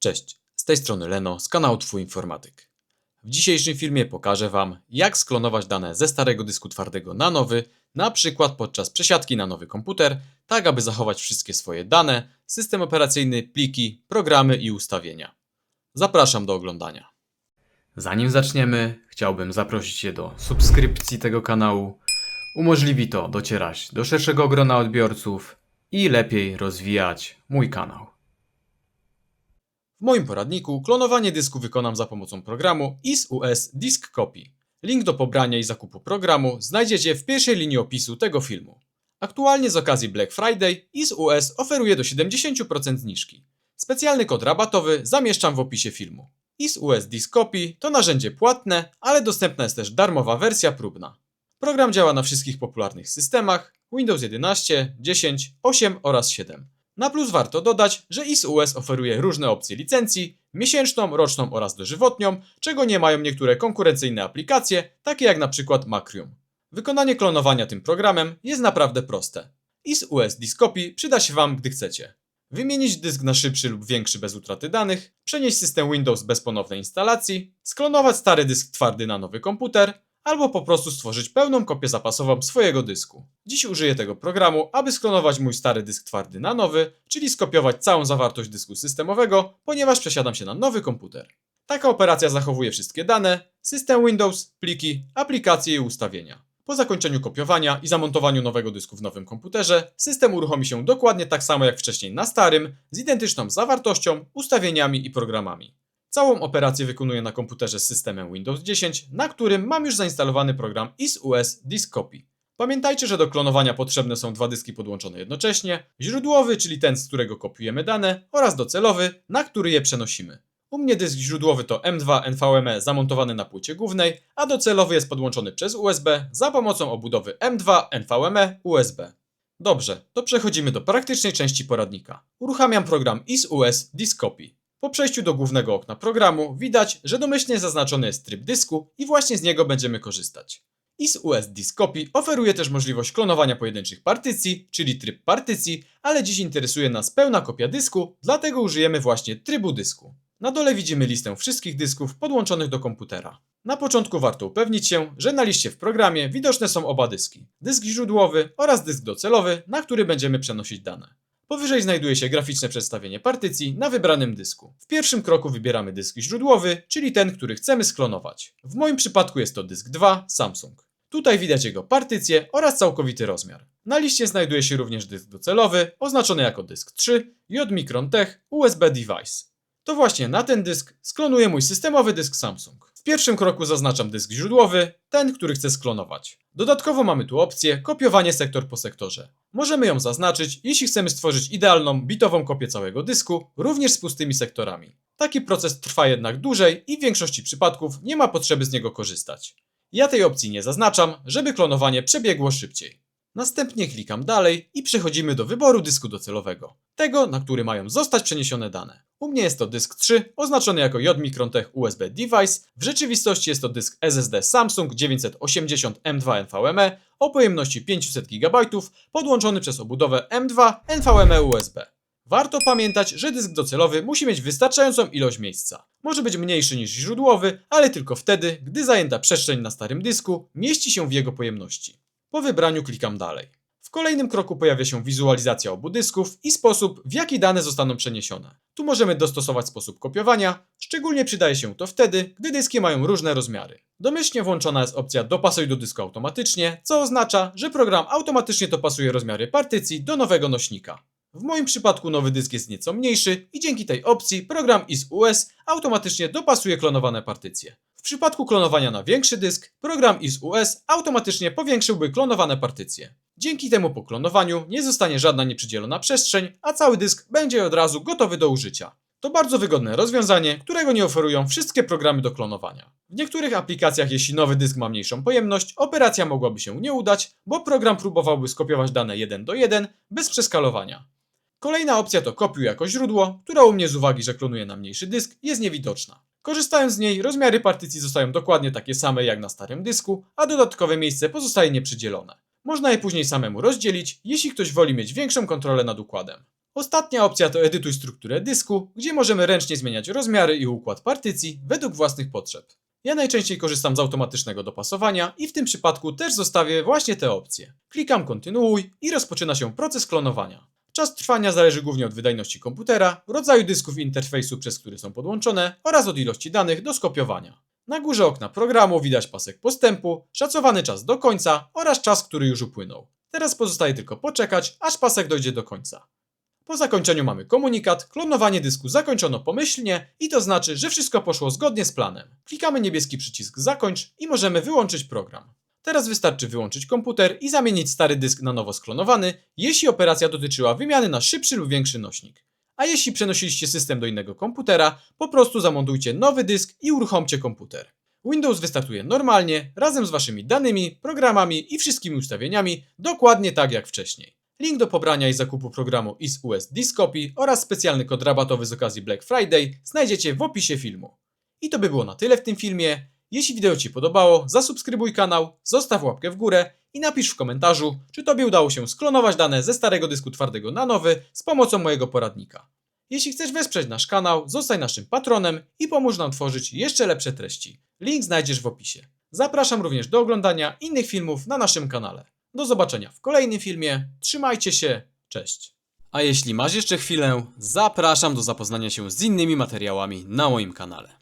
Cześć, z tej strony Leno z kanału Twój Informatyk. W dzisiejszym filmie pokażę Wam, jak sklonować dane ze starego dysku twardego na nowy, na przykład podczas przesiadki na nowy komputer, tak aby zachować wszystkie swoje dane, system operacyjny, pliki, programy i ustawienia. Zapraszam do oglądania. Zanim zaczniemy, chciałbym zaprosić Cię do subskrypcji tego kanału. Umożliwi to docierać do szerszego grona odbiorców i lepiej rozwijać mój kanał. W moim poradniku klonowanie dysku wykonam za pomocą programu ISUS Disk Copy. Link do pobrania i zakupu programu znajdziecie w pierwszej linii opisu tego filmu. Aktualnie z okazji Black Friday ISUS oferuje do 70% zniżki. Specjalny kod rabatowy zamieszczam w opisie filmu. ISUS Disk Copy to narzędzie płatne, ale dostępna jest też darmowa wersja próbna. Program działa na wszystkich popularnych systemach Windows 11, 10, 8 oraz 7. Na plus warto dodać, że ISUS oferuje różne opcje licencji, miesięczną, roczną oraz dożywotnią, czego nie mają niektóre konkurencyjne aplikacje, takie jak na przykład Macrium. Wykonanie klonowania tym programem jest naprawdę proste. ISUS Disk Copy przyda się Wam, gdy chcecie. Wymienić dysk na szybszy lub większy bez utraty danych, przenieść system Windows bez ponownej instalacji, sklonować stary dysk twardy na nowy komputer, albo po prostu stworzyć pełną kopię zapasową swojego dysku. Dziś użyję tego programu, aby sklonować mój stary dysk twardy na nowy, czyli skopiować całą zawartość dysku systemowego, ponieważ przesiadam się na nowy komputer. Taka operacja zachowuje wszystkie dane, system Windows, pliki, aplikacje i ustawienia. Po zakończeniu kopiowania i zamontowaniu nowego dysku w nowym komputerze, system uruchomi się dokładnie tak samo jak wcześniej na starym, z identyczną zawartością, ustawieniami i programami. Całą operację wykonuję na komputerze z systemem Windows 10, na którym mam już zainstalowany program ISUS Disk Copy. Pamiętajcie, że do klonowania potrzebne są dwa dyski podłączone jednocześnie, źródłowy, czyli ten, z którego kopiujemy dane, oraz docelowy, na który je przenosimy. U mnie dysk źródłowy to M2 NVMe zamontowany na płycie głównej, a docelowy jest podłączony przez USB za pomocą obudowy M2 NVMe USB. Dobrze, to przechodzimy do praktycznej części poradnika. Uruchamiam program ISUS Disk Copy. Po przejściu do głównego okna programu widać, że domyślnie zaznaczony jest tryb dysku i właśnie z niego będziemy korzystać. ISUS Disk Copy oferuje też możliwość klonowania pojedynczych partycji, czyli tryb partycji, ale dziś interesuje nas pełna kopia dysku, dlatego użyjemy właśnie trybu dysku. Na dole widzimy listę wszystkich dysków podłączonych do komputera. Na początku warto upewnić się, że na liście w programie widoczne są oba dyski. Dysk źródłowy oraz dysk docelowy, na który będziemy przenosić dane. Powyżej znajduje się graficzne przedstawienie partycji na wybranym dysku. W pierwszym kroku wybieramy dysk źródłowy, czyli ten, który chcemy sklonować. W moim przypadku jest to dysk 2 Samsung. Tutaj widać jego partycję oraz całkowity rozmiar. Na liście znajduje się również dysk docelowy, oznaczony jako dysk 3, J Micron Tech USB Device. To właśnie na ten dysk sklonuję mój systemowy dysk Samsung. W pierwszym kroku zaznaczam dysk źródłowy, ten, który chcę sklonować. Dodatkowo mamy tu opcję kopiowanie sektor po sektorze. Możemy ją zaznaczyć, jeśli chcemy stworzyć idealną bitową kopię całego dysku, również z pustymi sektorami. Taki proces trwa jednak dłużej i w większości przypadków nie ma potrzeby z niego korzystać. Ja tej opcji nie zaznaczam, żeby klonowanie przebiegło szybciej. Następnie klikam dalej i przechodzimy do wyboru dysku docelowego. Tego, na który mają zostać przeniesione dane. U mnie jest to dysk 3, oznaczony jako J Micron Tech USB Device. W rzeczywistości jest to dysk SSD Samsung 980 M2 NVMe o pojemności 500 GB, podłączony przez obudowę M2 NVMe USB. Warto pamiętać, że dysk docelowy musi mieć wystarczającą ilość miejsca. Może być mniejszy niż źródłowy, ale tylko wtedy, gdy zajęta przestrzeń na starym dysku mieści się w jego pojemności. Po wybraniu klikam dalej. W kolejnym kroku pojawia się wizualizacja obu dysków i sposób, w jaki dane zostaną przeniesione. Tu możemy dostosować sposób kopiowania, szczególnie przydaje się to wtedy, gdy dyski mają różne rozmiary. Domyślnie włączona jest opcja dopasuj do dysku automatycznie, co oznacza, że program automatycznie dopasuje rozmiary partycji do nowego nośnika. W moim przypadku nowy dysk jest nieco mniejszy i dzięki tej opcji program ISUS automatycznie dopasuje klonowane partycje. W przypadku klonowania na większy dysk, program ISUS automatycznie powiększyłby klonowane partycje. Dzięki temu po klonowaniu nie zostanie żadna nieprzydzielona przestrzeń, a cały dysk będzie od razu gotowy do użycia. To bardzo wygodne rozwiązanie, którego nie oferują wszystkie programy do klonowania. W niektórych aplikacjach, jeśli nowy dysk ma mniejszą pojemność, operacja mogłaby się nie udać, bo program próbowałby skopiować dane 1 do 1 bez przeskalowania. Kolejna opcja to kopiuj jako źródło, która u mnie z uwagi, że klonuje na mniejszy dysk, jest niewidoczna. Korzystając z niej, rozmiary partycji zostają dokładnie takie same jak na starym dysku, a dodatkowe miejsce pozostaje nieprzydzielone. Można je później samemu rozdzielić, jeśli ktoś woli mieć większą kontrolę nad układem. Ostatnia opcja to edytuj strukturę dysku, gdzie możemy ręcznie zmieniać rozmiary i układ partycji według własnych potrzeb. Ja najczęściej korzystam z automatycznego dopasowania i w tym przypadku też zostawię właśnie te opcje. Klikam kontynuuj i rozpoczyna się proces klonowania. Czas trwania zależy głównie od wydajności komputera, rodzaju dysków i interfejsu, przez który są podłączone oraz od ilości danych do skopiowania. Na górze okna programu widać pasek postępu, szacowany czas do końca oraz czas, który już upłynął. Teraz pozostaje tylko poczekać, aż pasek dojdzie do końca. Po zakończeniu mamy komunikat, klonowanie dysku zakończono pomyślnie i to znaczy, że wszystko poszło zgodnie z planem. Klikamy niebieski przycisk zakończ i możemy wyłączyć program. Teraz wystarczy wyłączyć komputer i zamienić stary dysk na nowo sklonowany, jeśli operacja dotyczyła wymiany na szybszy lub większy nośnik. A jeśli przenosiliście system do innego komputera, po prostu zamontujcie nowy dysk i uruchomcie komputer. Windows wystartuje normalnie, razem z waszymi danymi, programami i wszystkimi ustawieniami, dokładnie tak jak wcześniej. Link do pobrania i zakupu programu is US Disk Copy oraz specjalny kod rabatowy z okazji Black Friday znajdziecie w opisie filmu. I to by było na tyle w tym filmie. Jeśli wideo Ci podobało, zasubskrybuj kanał, zostaw łapkę w górę i napisz w komentarzu, czy Tobie udało się sklonować dane ze starego dysku twardego na nowy z pomocą mojego poradnika. Jeśli chcesz wesprzeć nasz kanał, zostań naszym patronem i pomóż nam tworzyć jeszcze lepsze treści. Link znajdziesz w opisie. Zapraszam również do oglądania innych filmów na naszym kanale. Do zobaczenia w kolejnym filmie. Trzymajcie się. Cześć. A jeśli masz jeszcze chwilę, zapraszam do zapoznania się z innymi materiałami na moim kanale.